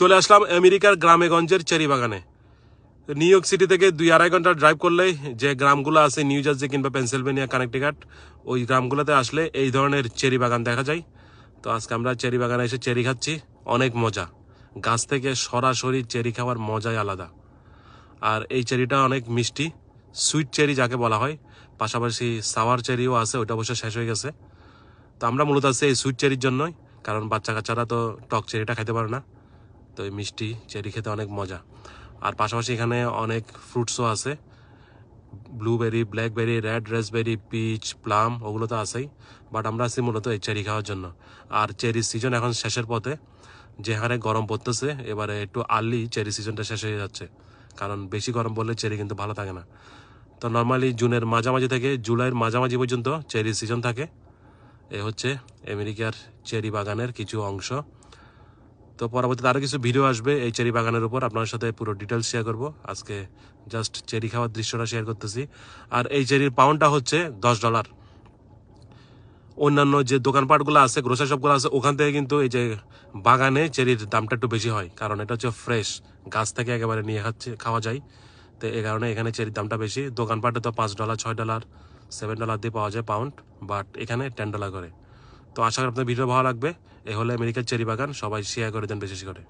চলে আসলাম আমেরিকার গ্রামেগঞ্জের চেরি বাগানে নিউ ইয়র্ক সিটি থেকে দুই আড়াই ঘণ্টা ড্রাইভ করলেই যে গ্রামগুলো আছে, নিউ জার্সি কিংবা পেনসিলভেনিয়া, কানেক্টিকাট, ওই গ্রামগুলোতে আসলে এই ধরনের চেরি বাগান দেখা যায়। তো আজকে আমরা চেরি বাগানে এসে চেরি খাচ্ছি, অনেক মজা। গাছ থেকে সরাসরি চেরি খাওয়ার মজাই আলাদা। আর এই চেরিটা অনেক মিষ্টি, সুইট চেরি যাকে বলা হয়, পাশাপাশি সাওয়ার চেরিও আছে ওটা অবশ্য শেষ হয়ে গেছে। তো আমরা মূলত আছি এই সুইট চেরির জন্যই, কারণ বাচ্চা কাচ্চারা তো টক চেরিটা খেতে পারে না। তো এই মিষ্টি চেরি খেতে অনেক মজা। আর পাশাপাশি এখানে অনেক ফ্রুটসও আছে। Blueberry, blackberry, red raspberry, peach, plum, ওগুলো তো আছেই। বাট আমরা আছি মূলত এই চেরি খাওয়ার জন্য। আর চেরির সিজন এখন শেষের পথে। যে হারে গরম পড়তেছে, এবারে একটু আর্লি চেরি সিজনটা শেষ হয়ে যাচ্ছে। কারণ বেশি গরম পড়লে চেরি কিন্তু ভালো থাকে না। তো নর্মালি জুনের মাঝামাঝি থেকে জুলাইয়ের মাঝামাঝি পর্যন্ত চেরি সিজন থাকে। এ হচ্ছে আমেরিকার চেরি বাগানের কিছু অংশ। তো পরবর্তীতে আরও কিছু ভিডিও আসবে এই চেরি বাগানের উপর। আপনার সাথে পুরো ডিটেলস শেয়ার করব। আজকে জাস্ট চেরি খাওয়ার দৃশ্যটা শেয়ার করতেছি। আর এই চেরির পাউন্ডটা হচ্ছে দশ ডলার অন্যান্য যে দোকানপাটগুলো আছে গ্রোসারি শপগুলো আছে, ওখান থেকে কিন্তু এই যে বাগানে চেরির দামটা একটু বেশি হয়। কারণ এটা হচ্ছে ফ্রেশ গাছ থেকে একেবারে নিয়ে খাচ্ছে, খাওয়া যায়। তো এই কারণে এখানে চেরির দামটা বেশি। দোকানপাটে তো পাঁচ ডলার ছয় ডলার সেভেন ডলার দিয়ে পাওয়া যায় পাউন্ড বাট এখানে টেন ডলার করে। তো আশা করি আপনার ভিডিও ভালো লাগবে। এ হলো আমেরিকার চেরি বাগান। সবাই শেয়ার করে দেন বিশেষ করে।